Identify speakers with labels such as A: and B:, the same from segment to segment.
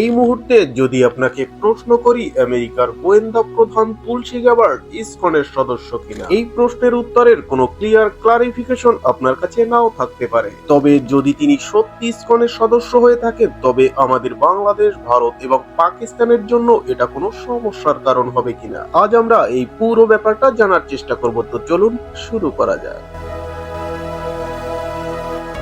A: এই মুহূর্তে যদি আপনাকে প্রশ্ন করি, আমেরিকার গোয়েন্দা প্রধান তুলসী গ্যাবার্ড ইসকনের সদস্য কিনা? এই প্রশ্নের উত্তরের কোনো ক্লিয়ার ক্লারিফিকেশন আপনার কাছে নাও থাকতে পারে। তবে যদি তিনি সত্যি ইসকনের সদস্য হয়ে থাকেন, তবে আমাদের বাংলাদেশ, ভারত এবং পাকিস্তানের জন্য এটা কোনো সমস্যার কারণ হবে কিনা? আজ আমরা এই পুরো ব্যাপারটা জানার চেষ্টা করব, তো চলুন শুরু করা যাক।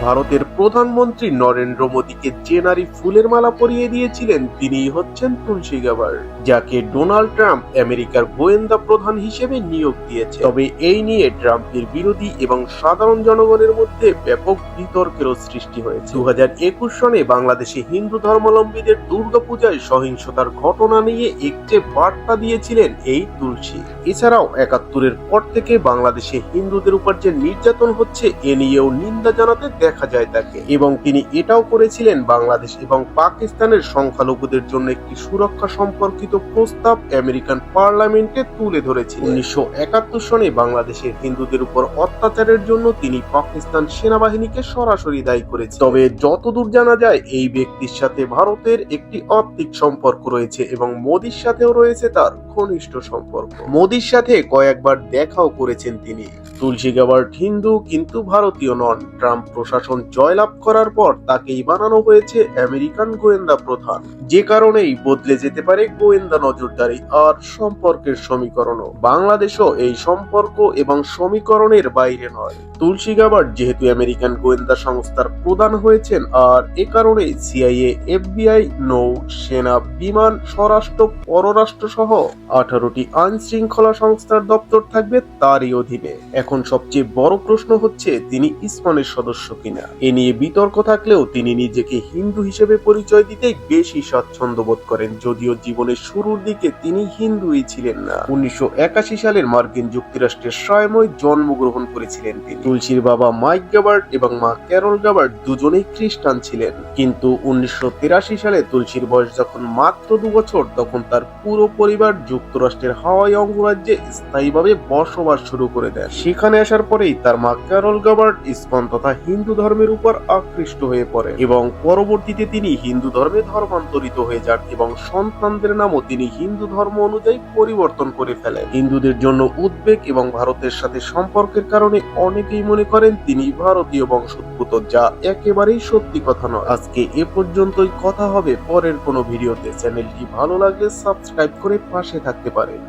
A: ভারতের প্রধানমন্ত্রী নরেন্দ্র মোদীকে যে নারী ফুলের মালা পরিয়ে দিয়েছিলেন তিনি হচ্ছেন তুলসী গাবার যাকে ডোনাল্ড ট্রাম্প আমেরিকার গোয়েন্দা প্রধান হিসেবে নিয়োগ দিয়েছে। তবে এই নিয়ে ট্রাম্পের বিরোধী এবং সাধারণ জনগণের মধ্যে ব্যাপক বিতর্কেরও সৃষ্টি হয়েছে। দু হাজার একুশ সনে বাংলাদেশে হিন্দু ধর্মাবলম্বীদের দুর্গাপূজায় সহিংসতার ঘটনা নিয়ে একটি বার্তা দিয়েছিলেন এই তুলসী। এছাড়াও একাত্তরের পর থেকে বাংলাদেশে হিন্দুদের উপর যে নির্যাতন হচ্ছে, এ নিয়েও নিন্দা জানাতে দেখা যায় তাকে। এবং তিনি এটাও করেছিলেন, বাংলাদেশ এবং পাকিস্তানের সংখ্যালঘুদের জন্য একটি সুরক্ষা সম্পর্কিত প্রস্তাব আমেরিকান পার্লামেন্টে তুলে ধরেছিলেন। উনিশশো একাত্তর সনে বাংলাদেশের হিন্দুদের উপর অত্যাচারের জন্য তিনি পাকিস্তান সেনাবাহিনীকে সরাসরি দায়ী করেছেন তবে যতদূর জানা যায়, এই ব্যক্তির সাথে ভারতের একটি আত্মিক সম্পর্ক রয়েছে এবং মোদির সাথেও রয়েছে তার ঘনিষ্ঠ সম্পর্ক। মোদির সাথে কয়েকবার দেখাও করেছেন তিনি। তুলসী গাবার্ড হিন্দু কিন্তু ভারতীয় নন। ট্রাম্প প্রশাসন জয়লাভ করার পর তাকেই বানানো হয়েছে আমেরিকান গোয়েন্দা প্রধান। যে কারণেই বদলে যেতে পারে গোয়েন্দা নজরদারি আর সম্পর্কের সমীকরণও। বাংলাদেশও এই সম্পর্ক এবং সমীকরণের বাইরে নয়। তুলসী গাবার্ড যেহেতু আমেরিকান গোয়েন্দা সংস্থার প্রধান হয়েছেন আর এ কারণে সিআইএ, এফবিআই, নৌ, সেনা, বিমান, স্বরাষ্ট্র পররাষ্ট্র সহ আঠারোটি আইন শৃঙ্খলা সংস্থার দপ্তর থাকবে তারই অধীনে। এখন সবচেয়ে বড় প্রশ্ন হচ্ছে, তিনি ইসমানের সদস্য কিনা? এ নিয়ে বিতর্ক থাকলেও তিনি নিজেকে হিন্দু হিসেবে পরিচয় দিতে বেশি স্বাচ্ছন্দ্য বোধ করেন, যদিও জীবনের শুরুর দিকে তিনি হিন্দুই ছিলেন না। উনিশশো একাশি সালের মার্কিন যুক্তরাষ্ট্রের স্বয়ময় জন্মগ্রহণ করেছিলেন তিনি। তুলসীর বাবা মাইক গাবার্ড এবং মা ক্যারল গাবার্ড দুজনেই খ্রিস্টান ছিলেন। কিন্তু উনিশশো তিরাশি সালে তুলসীর বয়স যখন মাত্র দু বছর, তখন তার পুরো পরিবার যুক্তরাষ্ট্রের হাওয়াই অঙ্গরাজ্যে স্থায়ীভাবে বসবাস শুরু করে দেন। সেখানে আসার পরেই তার মা ক্যারল গাবার্ড ইসকন তথা হিন্দু ধর্মের উপর আকৃষ্ট হয়ে পড়ে এবং পরবর্তীতে তিনি হিন্দু ধর্মে ধর্মান্তরিত হয়ে যান এবং সন্তানদের নামও তিনি হিন্দু ধর্ম অনুযায়ী পরিবর্তন করে ফেলেন। হিন্দুদের জন্য উদ্বেগ এবং ভারতের সাথে সম্পর্কের কারণে অনেকেই মনে করেন তিনি ভারতীয় বংশোদ্ভূত, যা একেবারেই সত্যি কথা নয়। আজকে এ পর্যন্তই, কথা হবে পরের কোনো ভিডিওতে। চ্যানেলটি ভালো লাগলে সাবস্ক্রাইব করে পাশে থাকতে পারেন।